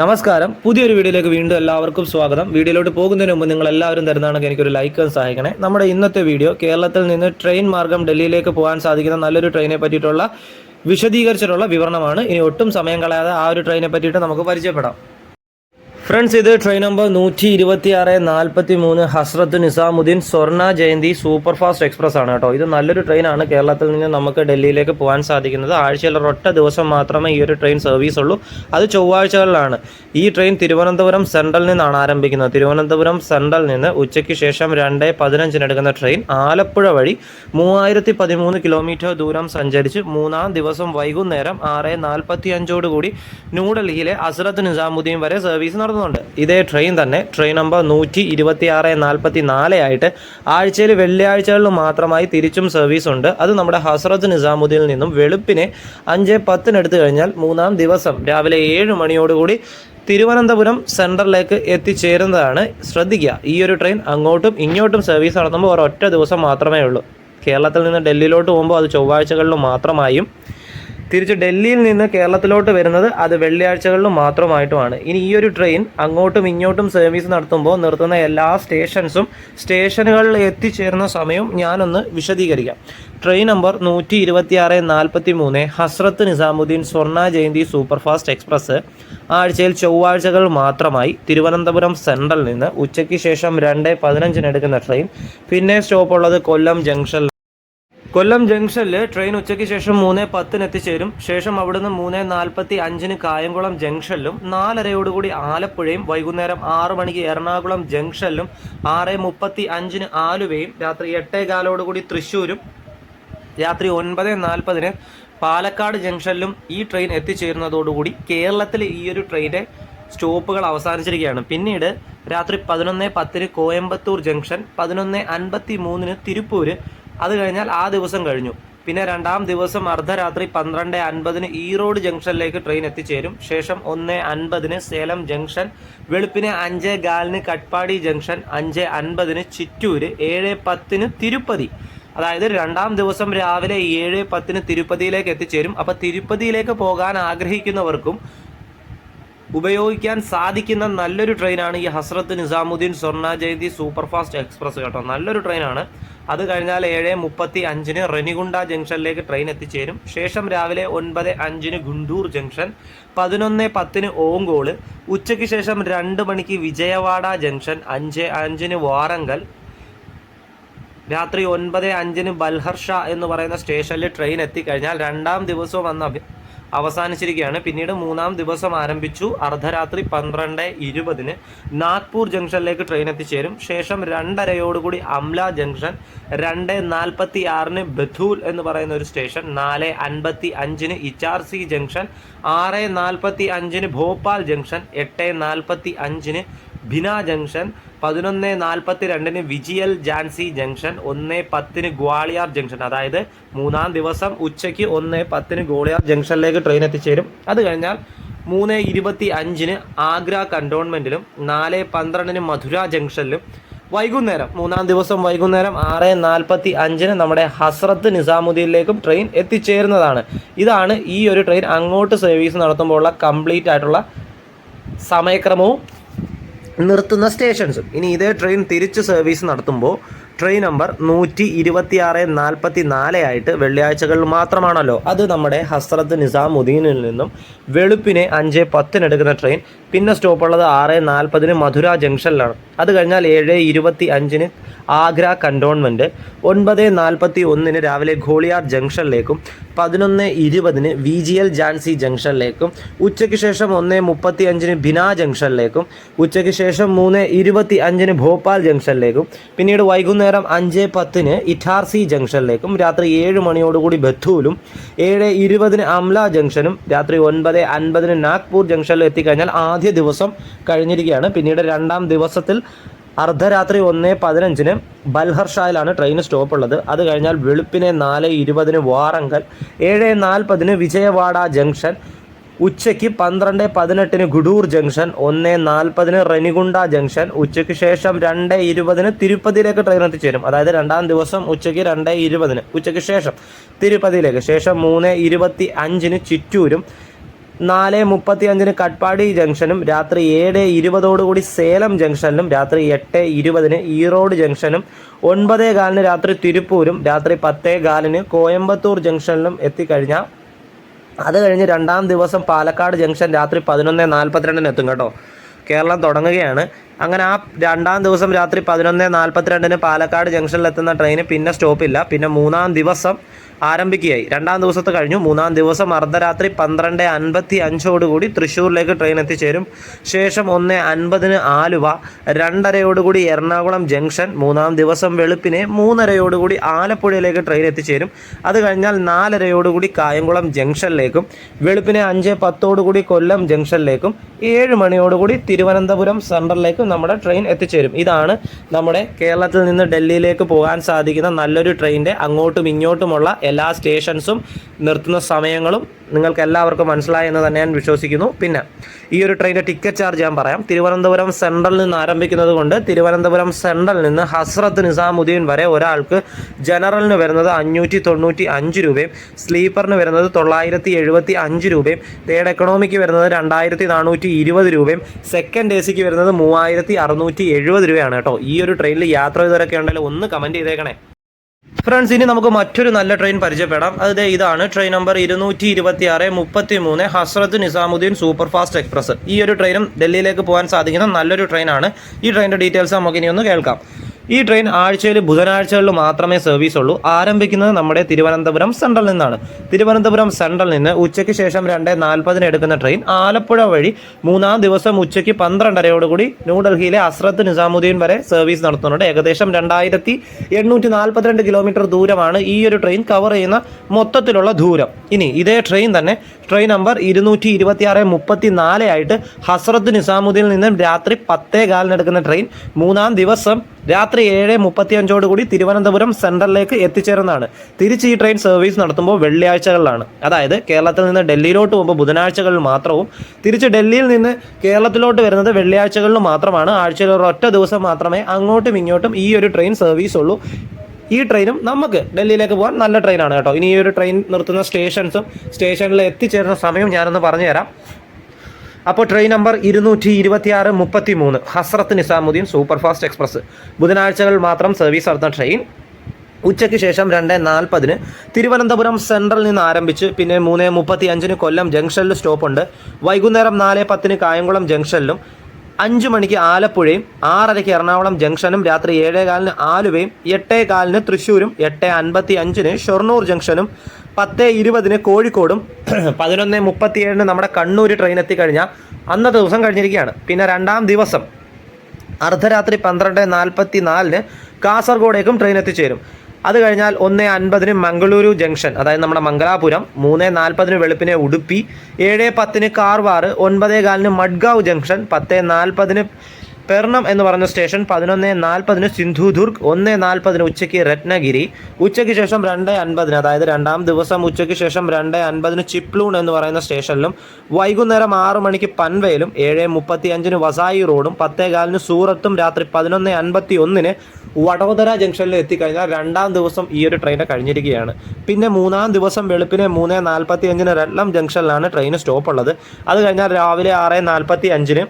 നമസ്കാരം. പുതിയൊരു വീഡിയോയിലേക്ക് വീണ്ടും എല്ലാവർക്കും സ്വാഗതം. വീഡിയോയിലോട്ട് പോകുന്നതിന് മുമ്പ് നിങ്ങൾ എല്ലാവരും തരുന്നതാണെങ്കിൽ എനിക്കൊരു ലൈക്ക് സഹായിക്കണേ. നമ്മുടെ ഇന്നത്തെ വീഡിയോ കേരളത്തിൽ നിന്ന് ട്രെയിൻ മാർഗം ഡൽഹിയിലേക്ക് പോകാൻ സാധിക്കുന്ന നല്ലൊരു ട്രെയിനെ പറ്റിയിട്ടുള്ള വിശദീകരിച്ചിട്ടുള്ള വിവരണമാണ്. ഇനി ഒട്ടും സമയം കളയാതെ ആ ഒരു ട്രെയിനെ പറ്റിയിട്ട് നമുക്ക് പരിചയപ്പെടാം. ഫ്രണ്ട്സ് ഇത് ട്രെയിൻ നമ്പർ നൂറ്റി ഇരുപത്തി ആറ് നാൽപ്പത്തി മൂന്ന് ഹസ്രത്ത് നിസാമുദ്ദീൻ സ്വർണ ജയന്തി സൂപ്പർ ഫാസ്റ്റ് എക്സ്പ്രസ് ആണ് കേട്ടോ. ഇത് നല്ലൊരു ട്രെയിനാണ് കേരളത്തിൽ നിന്ന് നമുക്ക് ഡൽഹിയിലേക്ക് പോകാൻ സാധിക്കുന്നത്. ആഴ്ചയിൽ ഒരൊറ്റ ദിവസം മാത്രമേ ഈ ഒരു ട്രെയിൻ സർവീസ് ഉള്ളൂ. അത് ചൊവ്വാഴ്ചകളിലാണ്. ഈ ട്രെയിൻ തിരുവനന്തപുരം സെൻട്രൽ നിന്നാണ് ആരംഭിക്കുന്നത്. തിരുവനന്തപുരം സെൻട്രൽ നിന്ന് ഉച്ചയ്ക്ക് ശേഷം രണ്ട് പതിനഞ്ചിന് എടുക്കുന്ന ട്രെയിൻ ആലപ്പുഴ വഴി മൂവായിരത്തി പതിമൂന്ന് കിലോമീറ്റർ ദൂരം സഞ്ചരിച്ച് മൂന്നാം ദിവസം വൈകുന്നേരം ആറ് നാൽപ്പത്തി അഞ്ചോടുകൂടി ന്യൂഡൽഹിയിലെ ഹസ്രത്ത് നിസാമുദ്ദീൻ വരെ സർവീസ് നടത്തുന്നുണ്ട് ഇതേ ട്രെയിൻ തന്നെ. ട്രെയിൻ നമ്പർ നൂറ്റി ഇരുപത്തി ആറ് നാൽപ്പത്തി നാല് ആയിട്ട് ആഴ്ചയിൽ വെള്ളിയാഴ്ചകളിൽ മാത്രമായി തിരിച്ചും സർവീസ് ഉണ്ട്. അത് നമ്മുടെ ഹസ്രത്ത് നിസാമുദ്ദീനിൽ നിന്നും വെളുപ്പിനെ അഞ്ച് പത്തിനെടുത്തു കഴിഞ്ഞാൽ മൂന്നാം ദിവസം രാവിലെ ഏഴ് മണിയോടുകൂടി തിരുവനന്തപുരം സെൻട്രലിലേക്ക് എത്തിച്ചേരുന്നതാണ്. ശ്രദ്ധിക്കുക ഈ ഒരു ട്രെയിൻ അങ്ങോട്ടും ഇങ്ങോട്ടും സർവീസ് നടത്തുമ്പോൾ ഒരൊറ്റ ദിവസം മാത്രമേ ഉള്ളൂ. കേരളത്തിൽ നിന്ന് ഡൽഹിയിലോട്ട് പോകുമ്പോൾ അത് ചൊവ്വാഴ്ചകളിൽ മാത്രമായും തിരിച്ച് ഡൽഹിയിൽ നിന്ന് കേരളത്തിലോട്ട് വരുന്നത് അത് വെള്ളിയാഴ്ചകളിലും മാത്രമായിട്ടുമാണ്. ഇനി ഈ ഒരു ട്രെയിൻ അങ്ങോട്ടും ഇങ്ങോട്ടും സർവീസ് നടത്തുമ്പോൾ നിർത്തുന്ന എല്ലാ സ്റ്റേഷൻസും സ്റ്റേഷനുകളിൽ എത്തിച്ചേരുന്ന സമയവും ഞാനൊന്ന് വിശദീകരിക്കാം. ട്രെയിൻ നമ്പർ നൂറ്റി ഇരുപത്തി ആറ് നാൽപ്പത്തി മൂന്ന് ഹസ്രത്ത് നിസാമുദ്ദീൻ സ്വർണ ജയന്തി സൂപ്പർഫാസ്റ്റ് എക്സ്പ്രസ് ആഴ്ചയിൽ ചൊവ്വാഴ്ചകൾ മാത്രമായി തിരുവനന്തപുരം സെൻട്രൽ നിന്ന് ഉച്ചയ്ക്ക് ശേഷം രണ്ട് പതിനഞ്ചിന് എടുക്കുന്ന ട്രെയിൻ പിന്നെ സ്റ്റോപ്പുള്ളത് കൊല്ലം ജംഗ്ഷൻ കൊല്ലം ജംഗ്ഷനിൽ ട്രെയിൻ ഉച്ചയ്ക്ക് ശേഷം മൂന്ന് പത്തിന് എത്തിച്ചേരും. ശേഷം അവിടുന്ന് മൂന്ന് നാൽപ്പത്തി അഞ്ചിന് കായംകുളം ജംഗ്ഷനിലും നാലരയോടുകൂടി ആലപ്പുഴയും വൈകുന്നേരം ആറു മണിക്ക് എറണാകുളം ജംഗ്ഷനിലും ആറ് മുപ്പത്തി അഞ്ചിന് ആലുവയും രാത്രി എട്ടേ കാലോടുകൂടി തൃശ്ശൂരും രാത്രി ഒൻപത് നാൽപ്പതിന് പാലക്കാട് ജംഗ്ഷനിലും ഈ ട്രെയിൻ എത്തിച്ചേരുന്നതോടുകൂടി കേരളത്തിൽ ഈ ഒരു ട്രെയിന്റെ സ്റ്റോപ്പുകൾ അവസാനിച്ചിരിക്കുകയാണ്. പിന്നീട് രാത്രി പതിനൊന്ന് പത്തിന് കോയമ്പത്തൂർ ജംഗ്ഷൻ പതിനൊന്ന് അൻപത്തി മൂന്നിന് തിരുപ്പൂര് അത് കഴിഞ്ഞാൽ ആ ദിവസം കഴിഞ്ഞു. പിന്നെ രണ്ടാം ദിവസം അർദ്ധരാത്രി പന്ത്രണ്ട് അൻപതിന് ഈറോഡ് ജംഗ്ഷനിലേക്ക് ട്രെയിൻ എത്തിച്ചേരും. ശേഷം ഒന്ന് അൻപതിന് സേലം ജംഗ്ഷൻ വെളുപ്പിന് അഞ്ച് ഗാലിന് കട്പാടി ജംഗ്ഷൻ അഞ്ച് അൻപതിന് ചിറ്റൂര് ഏഴ് പത്തിന് തിരുപ്പതി. അതായത് രണ്ടാം ദിവസം രാവിലെ ഏഴ് പത്തിന് തിരുപ്പതിയിലേക്ക് എത്തിച്ചേരും. അപ്പോൾ തിരുപ്പതിയിലേക്ക് പോകാൻ ആഗ്രഹിക്കുന്നവർക്കും ഉപയോഗിക്കാൻ സാധിക്കുന്ന നല്ലൊരു ട്രെയിനാണ് ഈ ഹസ്രത്ത് നിസാമുദ്ദീൻ സ്വർണ ജയന്തി സൂപ്പർഫാസ്റ്റ് എക്സ്പ്രസ് കേട്ടോ. നല്ലൊരു ട്രെയിനാണ്. അത് കഴിഞ്ഞാൽ ഏഴ് മുപ്പത്തി അഞ്ചിന് റെനിഗുണ്ട ജംഗ്ഷനിലേക്ക് ട്രെയിൻ എത്തിച്ചേരും. ശേഷം രാവിലെ ഒൻപത് അഞ്ചിന് ഗുണ്ടൂർ ജംഗ്ഷൻ പതിനൊന്ന് പത്തിന് ഓങ്കോൾ ഉച്ചയ്ക്ക് ശേഷം രണ്ട് മണിക്ക് വിജയവാഡ ജംഗ്ഷൻ അഞ്ച് അഞ്ചിന് വാറങ്കൽ രാത്രി ഒൻപത് അഞ്ചിന് ബൽഹർഷ എന്ന് പറയുന്ന സ്റ്റേഷനിൽ ട്രെയിൻ എത്തിക്കഴിഞ്ഞാൽ രണ്ടാം ദിവസവും അഭി അവസാനിച്ചിരിക്കുകയാണ്. പിന്നീട് മൂന്നാം ദിവസം ആരംഭിച്ചു. അർദ്ധരാത്രി പന്ത്രണ്ട് ഇരുപതിന് നാഗ്പൂർ ജംഗ്ഷനിലേക്ക് ട്രെയിൻ എത്തിച്ചേരും. ശേഷം രണ്ടരയോടുകൂടി അംല ജംഗ്ഷൻ രണ്ട് നാൽപ്പത്തി ആറിന് ബഥൂൽ എന്ന് പറയുന്ന ഒരു സ്റ്റേഷൻ നാല് അൻപത്തി അഞ്ചിന് ഇച്ചാർസി ജംഗ്ഷൻ ആറ് നാൽപ്പത്തി അഞ്ചിന് ഭോപ്പാൽ ജംഗ്ഷൻ എട്ട് നാൽപ്പത്തി അഞ്ചിന് ഭിന ജംഗ്ഷൻ പതിനൊന്ന് നാൽപ്പത്തി രണ്ടിന് വിജിയൽ ജാൻസി ജംഗ്ഷൻ ഒന്ന് പത്തിന് ഗ്വാളിയാർ ജംഗ്ഷൻ. അതായത് മൂന്നാം ദിവസം ഉച്ചയ്ക്ക് ഒന്ന് പത്തിന് ഗ്വാളിയാർ ജംഗ്ഷനിലേക്ക് ട്രെയിൻ എത്തിച്ചേരും. അത് കഴിഞ്ഞാൽ മൂന്ന് ഇരുപത്തി അഞ്ചിന് ആഗ്ര കണ്ടോൺമെന്റിലും നാല് പന്ത്രണ്ടിന് മധുര ജംഗ്ഷനിലും വൈകുന്നേരം മൂന്നാം ദിവസം വൈകുന്നേരം ആറ് നാൽപ്പത്തി അഞ്ചിന് നമ്മുടെ ഹസ്രത്ത് നിസാമുദ്ദീനിലേക്കും ട്രെയിൻ എത്തിച്ചേരുന്നതാണ്. ഇതാണ് ഈ ഒരു ട്രെയിൻ അങ്ങോട്ട് സർവീസ് നടത്തുമ്പോഴുള്ള കംപ്ലീറ്റ് ആയിട്ടുള്ള സമയക്രമവും നിർത്തുന്ന സ്റ്റേഷൻസും. ഇനി ഇതേ ട്രെയിൻ തിരിച്ച് സർവീസ് നടത്തുമ്പോൾ ട്രെയിൻ നമ്പർ നൂറ്റി ഇരുപത്തി ആറ് നാൽപ്പത്തി നാല് ആയിട്ട് വെള്ളിയാഴ്ചകളിൽ മാത്രമാണല്ലോ. അത് നമ്മുടെ ഹസ്രത്ത് നിസാമുദ്ദീനിൽ നിന്നും വെളുപ്പിനെ അഞ്ച് പത്തിന് എടുക്കുന്ന ട്രെയിൻ. പിന്നെ സ്റ്റോപ്പ് ഉള്ളത് ആറ് നാൽപ്പതിന് മധുര ജംഗ്ഷനിലാണ്. അത് കഴിഞ്ഞാൽ ഏഴ് ഇരുപത്തി അഞ്ചിന് ആഗ്ര കണ്ടോൺമെന്റ് ഒൻപത് നാൽപ്പത്തി ഒന്നിന് രാവിലെ ഘോളിയാർ ജംഗ്ഷനിലേക്കും പതിനൊന്ന് ഇരുപതിന് വി ജി എൽ ജാൻസി ജംഗ്ഷനിലേക്കും ഉച്ചയ്ക്ക് ശേഷം ഒന്ന് മുപ്പത്തി അഞ്ചിന് ബിന ജംഗ്ഷനിലേക്കും ഉച്ചയ്ക്ക് ശേഷം മൂന്ന് ഇരുപത്തി അഞ്ചിന് ഭോപ്പാൽ ജംഗ്ഷനിലേക്കും പിന്നീട് വൈകുന്നേരം അഞ്ച് പത്തിന് ഇറ്റാർസി ജംഗ്ഷനിലേക്കും രാത്രി ഏഴ് മണിയോടുകൂടി ബഥൂലും ഏഴ് ഇരുപതിന് അംല ജംഗ്ഷനും രാത്രി ഒൻപത് അൻപതിന് നാഗ്പൂർ ജംഗ്ഷനിലും എത്തിക്കഴിഞ്ഞാൽ ആദ്യ ദിവസം കഴിഞ്ഞിരിക്കുകയാണ്. പിന്നീട് രണ്ടാം ദിവസത്തിൽ അർദ്ധരാത്രി ഒന്ന് പതിനഞ്ചിന് ബൽഹർഷായിലാണ് ട്രെയിൻ സ്റ്റോപ്പ് ഉള്ളത് അത് കഴിഞ്ഞാൽ വെളുപ്പിനെ നാല് ഇരുപതിന് വാറങ്കൽ ഏഴ് നാൽപ്പതിന് വിജയവാഡ ജംഗ്ഷൻ ഉച്ചയ്ക്ക് പന്ത്രണ്ട് പതിനെട്ടിന് ഗുഡൂർ ജംഗ്ഷൻ ഒന്ന് നാൽപ്പതിന് റെനിഗുണ്ട ജംഗ്ഷൻ ഉച്ചയ്ക്ക് ശേഷം രണ്ട് ഇരുപതിന് തിരുപ്പതിയിലേക്ക് ട്രെയിൻ എത്തിച്ചേരും. അതായത് രണ്ടാം ദിവസം ഉച്ചയ്ക്ക് രണ്ട് ഇരുപതിന് ഉച്ചയ്ക്ക് ശേഷം തിരുപ്പതിയിലേക്ക്. ശേഷം മൂന്ന് ഇരുപത്തി അഞ്ചിന് ചിറ്റൂരും നാല് മുപ്പത്തി അഞ്ചിന് കട്പാടി ജംഗ്ഷനും രാത്രി ഏഴ് ഇരുപതോടുകൂടി സേലം ജംഗ്ഷനിലും രാത്രി എട്ട് ഇരുപതിന് ഈറോഡ് ജംഗ്ഷനും ഒൻപതേ കാലിന് രാത്രി തിരുപ്പൂരും രാത്രി പത്തേ കാലിന് കോയമ്പത്തൂർ ജംഗ്ഷനിലും എത്തിക്കഴിഞ്ഞാൽ അത് കഴിഞ്ഞ് രണ്ടാം ദിവസം പാലക്കാട് ജംഗ്ഷൻ രാത്രി പതിനൊന്ന് നാൽപ്പത്തിരണ്ടിന് എത്തും കേട്ടോ. കേരളം തുടങ്ങുകയാണ്. അങ്ങനെ ആ രണ്ടാം ദിവസം രാത്രി പതിനൊന്ന് നാൽപ്പത്തിരണ്ടിന് പാലക്കാട് ജംഗ്ഷനിൽ എത്തുന്ന ട്രെയിന് പിന്നെ സ്റ്റോപ്പില്ല. പിന്നെ മൂന്നാം ദിവസം ആരംഭിക്കുകയായി. രണ്ടാം ദിവസത്തെ കഴിഞ്ഞു. മൂന്നാം ദിവസം അർദ്ധരാത്രി പന്ത്രണ്ട് അൻപത്തി അഞ്ചോടുകൂടി തൃശ്ശൂരിലേക്ക് ട്രെയിൻ എത്തിച്ചേരും. ശേഷം ഒന്ന് അൻപതിന് ആലുവ രണ്ടരയോടുകൂടി എറണാകുളം ജംഗ്ഷൻ മൂന്നാം ദിവസം വെളുപ്പിനെ മൂന്നരയോടുകൂടി ആലപ്പുഴയിലേക്ക് ട്രെയിൻ എത്തിച്ചേരും. അത് കഴിഞ്ഞാൽ നാലരയോടുകൂടി കായംകുളം ജംഗ്ഷനിലേക്കും വെളുപ്പിനെ അഞ്ച് പത്തോടുകൂടി കൊല്ലം ജംഗ്ഷനിലേക്കും ഏഴ് മണിയോടുകൂടി തിരുവനന്തപുരം സെൻട്രലിലേക്കും നമ്മുടെ ട്രെയിൻ എത്തിച്ചേരും. ഇതാണ് നമ്മുടെ കേരളത്തിൽ നിന്ന് ഡൽഹിയിലേക്ക് പോകാൻ സാധിക്കുന്ന നല്ലൊരു ട്രെയിനിന്റെ അങ്ങോട്ടും ഇങ്ങോട്ടുമുള്ള എല്ലാ സ്റ്റേഷൻസും നിർത്തുന്ന സമയങ്ങളും നിങ്ങൾക്ക് എല്ലാവർക്കും മനസ്സിലായി എന്ന് തന്നെ ഞാൻ വിശ്വസിക്കുന്നു. പിന്നെ ഈ ഒരു ട്രെയിനിന്റെ ടിക്കറ്റ് ചാർജ് ഞാൻ പറയാം. തിരുവനന്തപുരം സെൻട്രലിൽ നിന്ന് ആരംഭിക്കുന്നത് കൊണ്ട് തിരുവനന്തപുരം സെൻട്രലിൽ നിന്ന് ഹസ്രത്ത് നിസാമുദ്ദീൻ വരെ ഒരാൾക്ക് ജനറലിന് വരുന്നത് അഞ്ഞൂറ്റി തൊണ്ണൂറ്റി അഞ്ച് രൂപയും സ്ലീപ്പറിന് വരുന്നത് തൊള്ളായിരത്തി എഴുപത്തി അഞ്ച് രൂപയും തേർഡ് എക്കണോമിക്ക് വരുന്നത് രണ്ടായിരത്തി നാനൂറ്റി ഇരുപത് രൂപയും സെക്കൻഡ് എ സിക്ക് വരുന്നത് മൂവായിരത്തി അറുന്നൂറ്റി എഴുപത് രൂപയാണ് കേട്ടോ. ഈ ഒരു ട്രെയിനിൽ യാത്ര ചെയ്തവരൊക്കെ ഉണ്ടെങ്കിൽ ഒന്ന് കമന്റ് ചെയ്തേക്കണേ. ഫ്രണ്ട്സ് ഇനി നമുക്ക് മറ്റൊരു നല്ല ട്രെയിൻ പരിചയപ്പെടാം. അത് ഇതാണ്. ട്രെയിൻ നമ്പർ ഇരുന്നൂറ്റി ഇരുപത്തി ആറ് മുപ്പത്തി മൂന്ന് Hazrat Nizamuddin super fast express. ഈ ഒരു ട്രെയിനും ഡൽഹിയിലേക്ക് പോകാൻ സാധിക്കുന്ന നല്ലൊരു ട്രെയിനാണ് ഈ ട്രെയിനിന്റെ ഡീറ്റെയിൽസ് നമുക്ക് ഇനി ഒന്ന് കേൾക്കാം. ഈ ട്രെയിൻ ആഴ്ചയിൽ ബുധനാഴ്ചകളിൽ മാത്രമേ സർവീസ് ഉള്ളൂ. ആരംഭിക്കുന്നത് നമ്മുടെ തിരുവനന്തപുരം സെൻട്രൽ നിന്നാണ്. തിരുവനന്തപുരം സെൻട്രൽ നിന്ന് ഉച്ചയ്ക്ക് ശേഷം രണ്ട് നാൽപ്പതിന് എടുക്കുന്ന ട്രെയിൻ ആലപ്പുഴ വഴി മൂന്നാം ദിവസം ഉച്ചയ്ക്ക് പന്ത്രണ്ടരയോടുകൂടി ന്യൂഡൽഹിയിലെ അസ്രത്ത് നിസാമുദ്ദീൻ വരെ സർവീസ് നടത്തുന്നുണ്ട്. ഏകദേശം രണ്ടായിരത്തി എണ്ണൂറ്റി നാൽപ്പത്തിരണ്ട് കിലോമീറ്റർ ദൂരമാണ് ഈ ഒരു ട്രെയിൻ കവർ ചെയ്യുന്ന മൊത്തത്തിലുള്ള ദൂരം. ഇനി ഇതേ ട്രെയിൻ തന്നെ ട്രെയിൻ നമ്പർ ഇരുന്നൂറ്റി ഇരുപത്തി ആറ് മുപ്പത്തി ഹസ്രത്ത് നിസാമുദ്ദീനിൽ നിന്നും രാത്രി പത്തേ കാലിനെടുക്കുന്ന ട്രെയിൻ മൂന്നാം ദിവസം രാത്രി ഏഴ് മുപ്പത്തി അഞ്ചോടുകൂടി തിരുവനന്തപുരം സെൻട്രലിലേക്ക് എത്തിച്ചേരുന്നതാണ് തിരിച്ച് ഈ ട്രെയിൻ സർവീസ് നടത്തുമ്പോൾ വെള്ളിയാഴ്ചകളിലാണ്. അതായത് കേരളത്തിൽ നിന്ന് ഡൽഹിയിലോട്ട് പോകുമ്പോൾ ബുധനാഴ്ചകളിൽ മാത്രവും തിരിച്ച് ഡൽഹിയിൽ നിന്ന് കേരളത്തിലോട്ട് വരുന്നത് വെള്ളിയാഴ്ചകളിൽ മാത്രമാണ്. ആഴ്ചയിൽ ഒരു ഒറ്റ ദിവസം മാത്രമേ അങ്ങോട്ടും ഇങ്ങോട്ടും ഈ ഒരു ട്രെയിൻ സർവീസ് ഉള്ളൂ. ഈ ട്രെയിനും നമുക്ക് ഡൽഹിയിലേക്ക് പോകാൻ നല്ല ട്രെയിനാണ് കേട്ടോ. ഇനി ഈ ഒരു ട്രെയിൻ നിർത്തുന്ന സ്റ്റേഷൻസും സ്റ്റേഷനിൽ എത്തിച്ചേരുന്ന സമയം ഞാനൊന്ന് പറഞ്ഞുതരാം. അപ്പോൾ ട്രെയിൻ നമ്പർ ഇരുന്നൂറ്റി ഇരുപത്തി ആറ് മുപ്പത്തി മൂന്ന് Hazrat Nizamuddin super fast express ബുധനാഴ്ചകൾ മാത്രം സർവീസ് നടത്തുന്ന ട്രെയിൻ ഉച്ചയ്ക്ക് ശേഷം രണ്ട് നാൽപ്പതിന് തിരുവനന്തപുരം സെൻട്രലിൽ നിന്ന് ആരംഭിച്ച് പിന്നെ മൂന്ന് മുപ്പത്തി അഞ്ചിന് കൊല്ലം ജംഗ്ഷനിൽ സ്റ്റോപ്പുണ്ട് വൈകുന്നേരം നാല് പത്തിന് കായംകുളം ജംഗ്ഷനിലും അഞ്ച് മണിക്ക് ആലപ്പുഴയും ആറരയ്ക്ക് എറണാകുളം ജംഗ്ഷനും രാത്രി ഏഴേകാലിന് ആലുവയും എട്ടേ കാലിന് തൃശ്ശൂരും എട്ട് അൻപത്തി അഞ്ചിന് ഷൊർണൂർ ജംഗ്ഷനും പത്ത് ഇരുപതിന് കോഴിക്കോടും പതിനൊന്ന് മുപ്പത്തിയേഴിന് നമ്മുടെ കണ്ണൂർ ട്രെയിൻ എത്തിക്കഴിഞ്ഞാൽ അന്നത്തെ ദിവസം കഴിഞ്ഞിരിക്കുകയാണ്. പിന്നെ രണ്ടാം ദിവസം അർദ്ധരാത്രി പന്ത്രണ്ട് നാൽപ്പത്തി നാലിന് കാസർഗോഡേക്കും ട്രെയിൻ എത്തിച്ചേരും. അത് കഴിഞ്ഞാൽ ഒന്ന് അൻപതിന് മംഗളൂരു ജംഗ്ഷൻ അതായത് നമ്മുടെ മംഗലാപുരം മൂന്ന് നാൽപ്പതിന് വെളുപ്പിനെ ഉടുപ്പി ഏഴ് പത്തിന് കാർവാറ് ഒൻപതേ കാലിന് മഡ്ഗാവ് ജംഗ്ഷൻ പത്ത് നാൽപ്പതിന് പെർണം എന്ന് പറഞ്ഞ സ്റ്റേഷൻ പതിനൊന്ന് നാൽപ്പതിന് സിന്ധുദുർഗ് ഒന്ന് നാൽപ്പതിന് ഉച്ചയ്ക്ക് രത്നഗിരി ഉച്ചയ്ക്ക് ശേഷം രണ്ട് അൻപതിന് അതായത് രണ്ടാം ദിവസം ഉച്ചയ്ക്ക് ശേഷം രണ്ട് അൻപതിന് ചിപ്ലൂൺ എന്ന് പറയുന്ന സ്റ്റേഷനിലും വൈകുന്നേരം ആറ് മണിക്ക് പൻവയിലും ഏഴ് മുപ്പത്തി അഞ്ചിന് വസായി റോഡും പത്തേകാലിന് സൂറത്തും രാത്രി പതിനൊന്ന് അൻപത്തി ഒന്നിന് വടോദര ജംഗ്ഷനിൽ എത്തിക്കഴിഞ്ഞാൽ രണ്ടാം ദിവസം ഈ ഒരു ട്രെയിൻ കഴിഞ്ഞിരിക്കുകയാണ്. പിന്നെ മൂന്നാം ദിവസം വെളുപ്പിനെ മൂന്ന് നാൽപ്പത്തി അഞ്ചിന് രത്ലം ജംഗ്ഷനിലാണ് ട്രെയിൻ സ്റ്റോപ്പ് ഉള്ളത് അത് കഴിഞ്ഞാൽ രാവിലെ ആറ് നാൽപ്പത്തി അഞ്ചിന്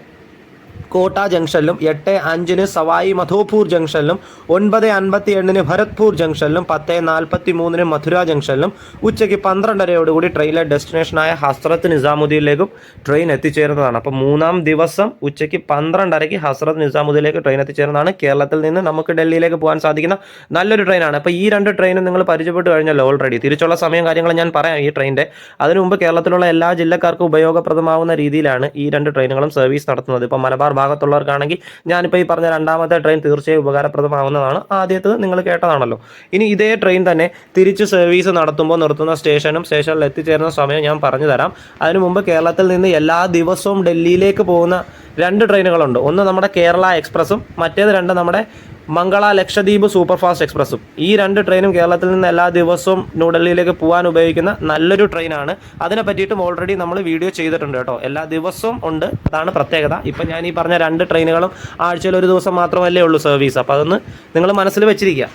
കോട്ട ജംഗ്ഷനിലും എട്ട് അഞ്ചിന് സവായി മധോപൂർ ജംഗ്ഷനിലും ഒൻപത് അൻപത്തി എണ്ണിന് ഭരത്പൂർ ജംഗ്ഷനിലും പത്ത് നാൽപ്പത്തി മൂന്നിന് മധുര ജംഗ്ഷനിലും ഉച്ചയ്ക്ക് പന്ത്രണ്ടരയോടുകൂടി ട്രെയിനിലെ ഡെസ്റ്റിനേഷനായ ഹസ്രത്ത് നിസാമുദ്ദീനിലേക്കും ട്രെയിൻ എത്തിച്ചേരുന്നതാണ്. അപ്പോൾ മൂന്നാം ദിവസം ഉച്ചയ്ക്ക് പന്ത്രണ്ടരയ്ക്ക് ഹസ്രത്ത് നിസാമുദ്ദീനിലേക്ക് ട്രെയിൻ എത്തിച്ചേരുന്നതാണ്. കേരളത്തിൽ നിന്ന് നമുക്ക് ഡൽഹിയിലേക്ക് പോകാൻ സാധിക്കുന്ന നല്ലൊരു ട്രെയിനാണ്. അപ്പോൾ ഈ രണ്ട് ട്രെയിനും നിങ്ങൾ പരിചയപ്പെട്ട് കഴിഞ്ഞല്ലോ ഓൾറെഡി തിരിച്ചുള്ള സമയം കാര്യങ്ങൾ ഞാൻ പറയാം ഈ ട്രെയിനിന്റെ അതിനു മുമ്പ് കേരളത്തിലുള്ള എല്ലാ ജില്ലക്കാർക്കും ഉപയോഗപ്രദമാവുന്ന രീതിയിലാണ് ഈ രണ്ട് ട്രെയിനുകളും സർവീസ് നടത്തുന്നത്. ഇപ്പോൾ മലബാർ ഭാഗത്തുള്ളവർക്കാണെങ്കിൽ ഞാനിപ്പോൾ ഈ പറഞ്ഞ രണ്ടാമത്തെ ട്രെയിൻ തീർച്ചയായും ഉപകാരപ്രദമാവുന്നതാണ്. ആദ്യത്തേത് നിങ്ങൾ കേട്ടതാണല്ലോ. ഇനി ഇതേ ട്രെയിൻ തന്നെ തിരിച്ച് സർവീസ് നടത്തുമ്പോൾ നിർത്തുന്ന സ്റ്റേഷനും സ്റ്റേഷനിൽ എത്തിച്ചേരുന്ന സമയം ഞാൻ പറഞ്ഞു തരാം. അതിനു മുമ്പ് കേരളത്തിൽ നിന്ന് എല്ലാ ദിവസവും ഡൽഹിയിലേക്ക് പോകുന്ന രണ്ട് ട്രെയിനുകളുണ്ട് ഒന്ന് നമ്മുടെ കേരള എക്സ്പ്രസും മറ്റേത് രണ്ട് നമ്മുടെ മംഗള ലക്ഷദ്വീപ് സൂപ്പർഫാസ്റ്റ് എക്സ്പ്രസ്സും. ഈ രണ്ട് ട്രെയിനും കേരളത്തിൽ നിന്ന് എല്ലാ ദിവസവും ന്യൂഡൽഹിയിലേക്ക് പോകാൻ ഉപയോഗിക്കുന്ന നല്ലൊരു ട്രെയിനാണ്. അതിനെ പറ്റിയിട്ടും ഓൾറെഡി നമ്മൾ വീഡിയോ ചെയ്തിട്ടുണ്ട് കേട്ടോ. എല്ലാ ദിവസവും ഉണ്ട്. അതാണ് പ്രത്യേകത. ഇപ്പം ഞാൻ ഈ പറഞ്ഞ രണ്ട് ട്രെയിനുകളും ആഴ്ചയിൽ ഒരു ദിവസം മാത്രമല്ലേ ഉള്ളൂ സർവീസ് അപ്പോൾ അതൊന്ന് നിങ്ങൾ മനസ്സിൽ വെച്ചിരിക്കുക.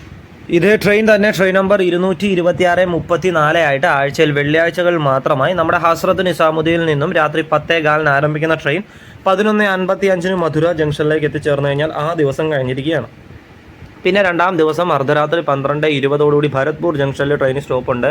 ഇതേ ട്രെയിൻ തന്നെ ട്രെയിൻ നമ്പർ ഇരുന്നൂറ്റി ഇരുപത്തി ആറ് മുപ്പത്തി നാല് ആയിട്ട് ആഴ്ചയിൽ വെള്ളിയാഴ്ചകൾ മാത്രമായി നമ്മുടെ ഹസ്രത്ത് നിസാമുദ്ദീനിൽ നിന്നും രാത്രി പത്തേ കാലിന് ആരംഭിക്കുന്ന ട്രെയിൻ പതിനൊന്ന് അൻപത്തി അഞ്ചിന് മധുര ജംഗ്ഷനിലേക്ക് എത്തിച്ചേർന്ന് കഴിഞ്ഞാൽ ആ ദിവസം കഴിഞ്ഞിരിക്കുകയാണ്. പിന്നെ രണ്ടാം ദിവസം അർദ്ധരാത്രി പന്ത്രണ്ട് ഇരുപതോടുകൂടി ഭരത്പൂർ ജംഗ്ഷനിൽ ട്രെയിൻ സ്റ്റോപ്പ് ഉണ്ട്.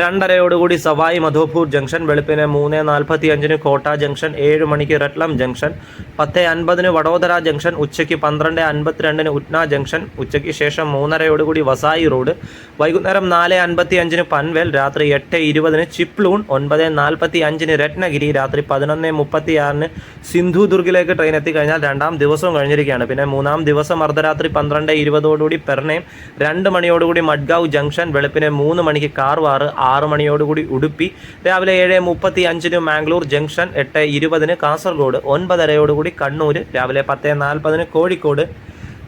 രണ്ടരയോടുകൂടി സവായി മധോപൂർ ജംഗ്ഷൻ വെളുപ്പിന് മൂന്ന് നാൽപ്പത്തി അഞ്ചിന് കോട്ട ജംഗ്ഷൻ ഏഴ് മണിക്ക് റട്ലം ജംഗ്ഷൻ പത്ത് അൻപതിന് വഡോദര ജംഗ്ഷൻ ഉച്ചയ്ക്ക് പന്ത്രണ്ട് അൻപത്തിരണ്ടിന് ഉറ്റ്ന ജംഗ്ഷൻ ഉച്ചയ്ക്ക് ശേഷം മൂന്നരയോടുകൂടി വസായി റോഡ് വൈകുന്നേരം നാല് അൻപത്തി അഞ്ചിന് പൻവേൽ രാത്രി എട്ട് ഇരുപതിന് ചിപ്ലൂൺ ഒൻപത് നാൽപ്പത്തി അഞ്ചിന് രത്നഗിരി രാത്രി പതിനൊന്ന് മുപ്പത്തി ആറിന് സിന്ധുദുർഗിലേക്ക് ട്രെയിൻ എത്തിക്കഴിഞ്ഞാൽ രണ്ടാം ദിവസവും കഴിഞ്ഞിരിക്കുകയാണ്. പിന്നെ മൂന്നാം ദിവസം അർദ്ധരാത്രി പന്ത്രണ്ട് ഇരുപതോടുകൂടി പെർണയം രണ്ട് മണിയോടുകൂടി മഡ്ഗാവ് ജംഗ്ഷൻ വെളുപ്പിന് മൂന്ന് മണിക്ക് കാർവാറ് ആറ് മണിയോടുകൂടി ഉടുപ്പി രാവിലെ ഏഴ് മുപ്പത്തി അഞ്ചിന് മാംഗ്ലൂർ ജംഗ്ഷൻ എട്ട് ഇരുപതിന് കാസർഗോഡ് ഒൻപതരയോടുകൂടി കണ്ണൂർ രാവിലെ പത്ത് നാൽപ്പതിന് കോഴിക്കോട്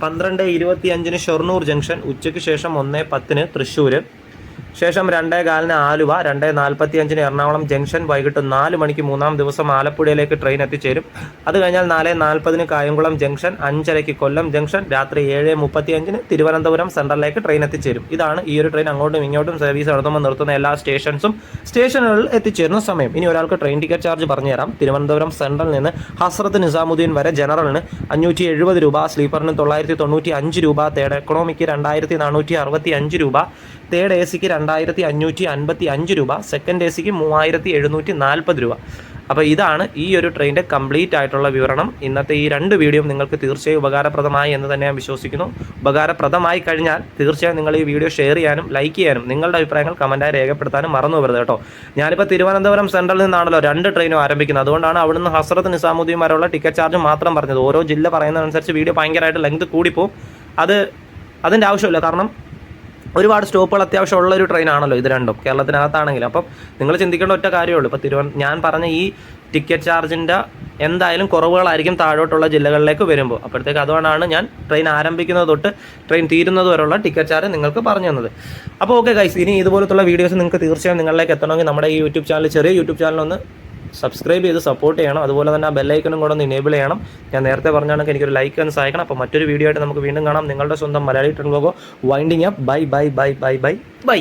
പന്ത്രണ്ട് ഇരുപത്തി അഞ്ചിന് ഷൊർണൂർ ജംഗ്ഷൻ ഉച്ചയ്ക്ക് ശേഷം ഒന്ന് പത്തിന് തൃശ്ശൂർ ശേഷം രണ്ടേ കാലിന് ആലുവ രണ്ടേ നാൽപ്പത്തി അഞ്ചിന് എറണാകുളം ജംഗ്ഷൻ വൈകിട്ട് നാല് മണിക്ക് മൂന്നാം ദിവസം ആലപ്പുഴയിലേക്ക് ട്രെയിൻ എത്തിച്ചേരും. അത് കഴിഞ്ഞാൽ നാല് നാൽപ്പതിന് കായംകുളം ജംഗ്ഷൻ അഞ്ചരയ്ക്ക് കൊല്ലം ജംഗ്ഷൻ രാത്രി ഏഴ് മുപ്പത്തി തിരുവനന്തപുരം സെൻട്രലിലേക്ക് ട്രെയിൻ എത്തിച്ചേരും. ഇതാണ് ഈ ഒരു ട്രെയിൻ അങ്ങോട്ടും ഇങ്ങോട്ടും സർവീസ് നടത്തുമ്പോൾ നിർത്തുന്ന എല്ലാ സ്റ്റേഷൻസും സ്റ്റേഷനുകളിൽ എത്തിച്ചേരുന്ന സമയം. ഇനി ഒരാൾക്ക് ട്രെയിൻ ടിക്കറ്റ് ചാർജ് പറഞ്ഞുതരാം. തിരുവനന്തപുരം സെൻട്രലിൽ നിന്ന് ഹസ്രത്ത് നിസാമുദ്ദീൻ വരെ ജനറലിന് അഞ്ഞൂറ്റി എഴുപത് രൂപ സ്ലീപ്പറിന് തൊള്ളായിരത്തി തൊണ്ണൂറ്റി അഞ്ച് രൂപ തേർഡ് എക്കണോമിക്ക് രണ്ടായിരത്തി നാനൂറ്റി അറുപത്തി അഞ്ച് രൂപ തേർഡ് എ സിക്ക് രണ്ടായിരത്തി അഞ്ഞൂറ്റി അൻപത്തി അഞ്ച് രൂപ സെക്കൻഡ് എ സിക്ക് മൂവായിരത്തി എഴുന്നൂറ്റി നാൽപ്പത് രൂപ. അപ്പോൾ ഇതാണ് ഈ ഒരു ട്രെയിനിന്റെ കംപ്ലീറ്റ് ആയിട്ടുള്ള വിവരണം. ഇന്നത്തെ ഈ രണ്ട് വീഡിയോ നിങ്ങൾക്ക് തീർച്ചയായും ഉപകാരപ്രദമായി എന്ന് തന്നെ ഞാൻ വിശ്വസിക്കുന്നു. ഉപകാരപ്രദമായി കഴിഞ്ഞാൽ തീർച്ചയായും നിങ്ങൾ ഈ വീഡിയോ ഷെയർ ചെയ്യാനും ലൈക്ക് ചെയ്യാനും നിങ്ങളുടെ അഭിപ്രായങ്ങൾ കമന്റായി രേഖപ്പെടുത്താനും മറന്നു പോകരുത് കേട്ടോ. ഞാനിപ്പോൾ തിരുവനന്തപുരം സെൻട്രലിൽ നിന്നാണല്ലോ രണ്ട് ട്രെയിനും ആരംഭിക്കുന്നത്. അതുകൊണ്ടാണ് അവിടുന്ന് ഹസ്രത്ത് നിസാമുദ്ദീൻ വരെയുള്ള ടിക്കറ്റ് ചാർജ് മാത്രം പറഞ്ഞത്. ഓരോ ജില്ല പറയുന്നതനുസരിച്ച് വീഡിയോ ഭയങ്കരമായിട്ട് ലെങ്ത് കൂടിപ്പോവും. അത് അതിന്റെ ആവശ്യമില്ല. കാരണം ഒരുപാട് സ്റ്റോപ്പുകൾ അത്യാവശ്യം ഉള്ള ഒരു ട്രെയിനാണല്ലോ ഇത് രണ്ടും കേരളത്തിനകത്താണെങ്കിലും. അപ്പം നിങ്ങൾ ചിന്തിക്കേണ്ട ഒറ്റ കാര്യമുള്ളൂ. ഇപ്പോൾ തിരുവന ഞാൻ പറഞ്ഞ ഈ ടിക്കറ്റ് ചാർജിന്റെ എന്തായാലും കുറവുകളായിരിക്കും താഴോട്ടുള്ള ജില്ലകളിലേക്ക് വരുമ്പോൾ. അപ്പോഴത്തേക്ക് അതുകൊണ്ടാണ് ഞാൻ ട്രെയിൻ ആരംഭിക്കുന്നത് തൊട്ട് ട്രെയിൻ തീരുന്നത് വരെയുള്ള ടിക്കറ്റ് ചാർജ് നിങ്ങൾക്ക് പറഞ്ഞു തന്നത്. അപ്പോൾ ഓക്കെ ഗൈസ് ഇനി ഇതുപോലത്തുള്ള വീഡിയോസ് നിങ്ങൾക്ക് തീർച്ചയായും നിങ്ങളിലേക്ക് എത്തണമെങ്കിൽ നമ്മുടെ ഈ യൂട്യൂബ് ചാനൽ ചെറിയ യൂട്യൂബ് ചാനലൊന്ന് സബ്സ്ക്രൈബ് ചെയ്ത് സപ്പോർട്ട് ചെയ്യണം. അതുപോലെ തന്നെ ആ ബെല്ലൈക്കനും കൂടെ ഒന്ന് ഇനേബിൾ ചെയ്യണം. ഞാൻ നേരത്തെ പറഞ്ഞാണെങ്കിൽ എനിക്കൊരു ലൈക്ക് ഒന്ന് സഹായിക്കണം. അപ്പോൾ മറ്റൊരു വീഡിയോ ആയിട്ട് നമുക്ക് വീണ്ടും കാണാം. നിങ്ങളുടെ സ്വന്തം Malayali trend logo winding up bye bye bye bye bye bye